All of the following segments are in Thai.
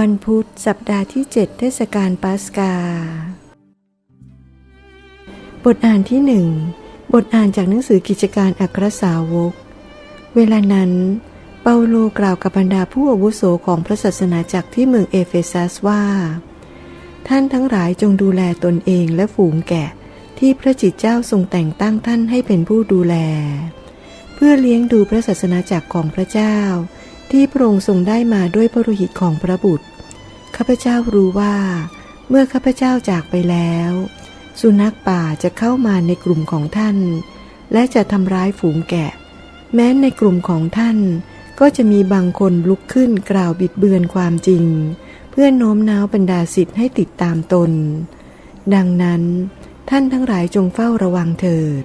วันพุธสัปดาห์ที่ 7 เทศกาลปัสกา บทอ่านที่หนึ่งบทอ่านจากหนังสือกิจการอัครสาวก เวลานั้น เปาโลกล่าวกับบรรดาผู้อาวุโสของพระศาสนาจักรที่เมืองเอเฟซัสว่า ท่านทั้งหลายจงดูแลตนเองและฝูงแกะที่พระจิตเจ้าทรงแต่งตั้งท่านให้เป็นผู้ดูแล เพื่อเลี้ยงดูพระศาสนาจักรของพระเจ้า ที่พระองค์ทรงได้มาด้วยพระโลหิตของพระบุตร ข้าพเจ้ารู้ว่า เมื่อข้าพเจ้าจากไปแล้ว สุนัขป่าจะเข้ามาในกลุ่มของท่าน และจะทำร้ายฝูงแกะ แม้ในกลุ่มของท่านก็จะมีบางคนลุกขึ้นกล่าวบิดเบือนความจริง เพื่อโน้มน้าวบรรดาสิทธิ์ให้ติดตามตน ดังนั้น ท่านทั้งหลายจงเฝ้าระวังเถิด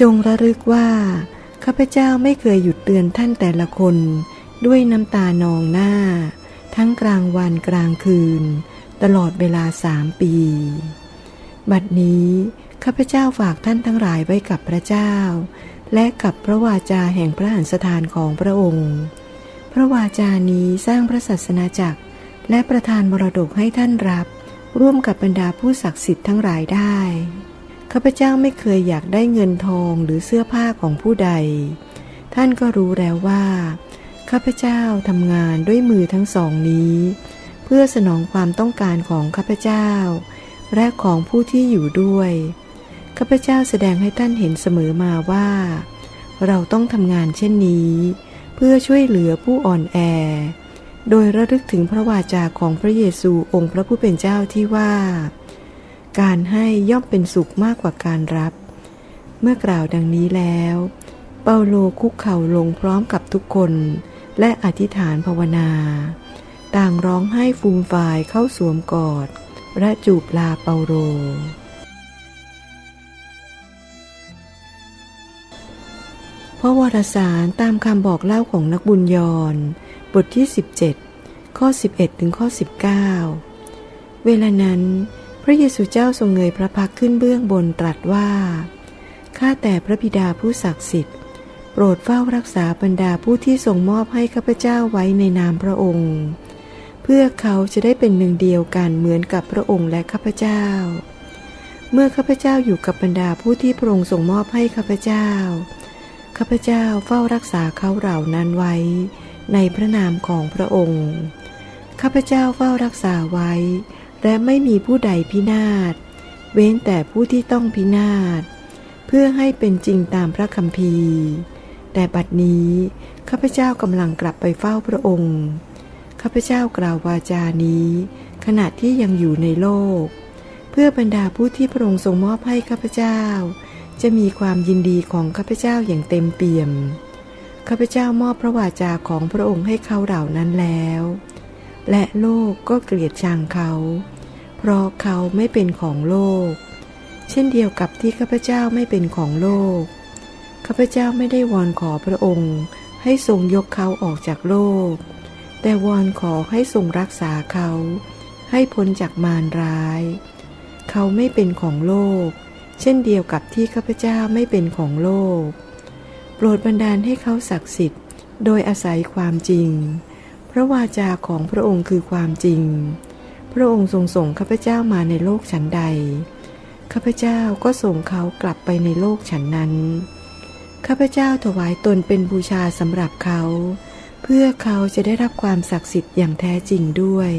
จงระลึกว่า ข้าพเจ้าไม่เคยหยุดเตือนท่านแต่ละคน ด้วยน้ำตานองหน้า ทั้งกลางวันกลางคืน ตลอดเวลาสามปี บัดนี้ข้าพเจ้าฝากท่านทั้งหลายไว้กับพระเจ้า และกับพระวาจาแห่งพระหันสถานของพระองค์ พระวาจานี้สร้างพระศาสนาจักร และประทานมรดกให้ท่านรับ ร่วมกับบรรดาผู้ศักดิ์สิทธิ์ทั้งหลายได้ข้าพเจ้าไม่เคยอยากได้เงินทองหรือเสื้อผ้าของผู้ใด ท่านก็รู้แล้วว่า ข้าพเจ้าทำงานด้วยมือทั้งสองนี้ เพื่อสนองความต้องการของข้าพเจ้า และของผู้ที่อยู่ด้วย ข้าพเจ้าแสดงให้ท่านเห็นเสมอมาว่า เราต้องทำงานเช่นนี้ เพื่อช่วยเหลือผู้อ่อนแอ โดยระลึกถึงพระวาจาของพระเยซูองค์พระผู้เป็นเจ้าที่ว่า การให้ย่อมเป็นสุขมากกว่าการรับ เมื่อกล่าวดังนี้แล้ว เปาโลคุกเข่าลงพร้อมกับทุกคน และอธิษฐานภาวนา ต่างร้องไห้ฟูมฟายเข้าสวมกอดและจูบลาเปาโลพระวรสารตามคำบอกเล่าของนักบุญยอนบทที่ 17 ข้อ 11 ถึงข้อ 19 เวลานั้น พระเยซูเจ้าทรงเงยพระพักขึ้นเบื้องบนตรัสว่า ข้าแต่พระบิดาผู้ศักดิ์สิทธิ์ โปรดเฝ้ารักษาบรรดาผู้ที่ทรงมอบให้ข้าพเจ้าไว้ในนามพระองค์ เพื่อเขาจะได้เป็นหนึ่งเดียวกันเหมือนกับพระองค์และข้าพเจ้า เมื่อข้าพเจ้าอยู่กับบรรดาผู้ที่พระองค์ทรงมอบให้ข้าพเจ้า ข้าพเจ้าเฝ้ารักษาเขาเหล่านั้นไว้ ในพระนามของพระองค์ ข้าพเจ้าเฝ้ารักษาไว้ และไม่มีผู้ใดพินาศ เว้นแต่ผู้ที่ต้องพินาศ เพื่อให้เป็นจริงตามพระคัมภีร์ แต่บัดนี้ข้าพเจ้ากำลังกลับไปเฝ้าพระองค์ ข้าพเจ้ากล่าววาจานี้ ขณะที่ยังอยู่ในโลก เพื่อบรรดาผู้ที่พระองค์ทรงมอบให้ข้าพเจ้า จะมีความยินดีของข้าพเจ้าอย่างเต็มเปี่ยม ข้าพเจ้ามอบพระวาจาของพระองค์ให้เขาเหล่านั้นแล้ว และโลกก็เกลียดชังเขา เพราะเขาไม่เป็นของโลก เช่นเดียวกับที่ข้าพเจ้าไม่เป็นของโลก ข้าพเจ้าไม่ได้วอนขอพระองค์ ให้ทรงยกเขาออกจากโลก แต่วอนขอให้ทรงรักษาเขา ให้พ้นจากมารร้าย เขาไม่เป็นของโลก เช่นเดียวกับที่ข้าพเจ้าไม่เป็นของโลก โปรดบันดาลให้เขาศักดิ์สิทธิ์ โดยอาศัยความจริง พระวาจาของพระองค์คือความจริง พระองค์ทรงส่งข้าพเจ้ามาในโลกฉันใด ข้าพเจ้าก็ส่งเขากลับไปในโลกฉันนั้น ข้าพเจ้าถวายตนเป็นบูชาสำหรับเขา เพื่อเขาจะได้รับความศักดิ์สิทธิ์อย่างแท้จริงด้วย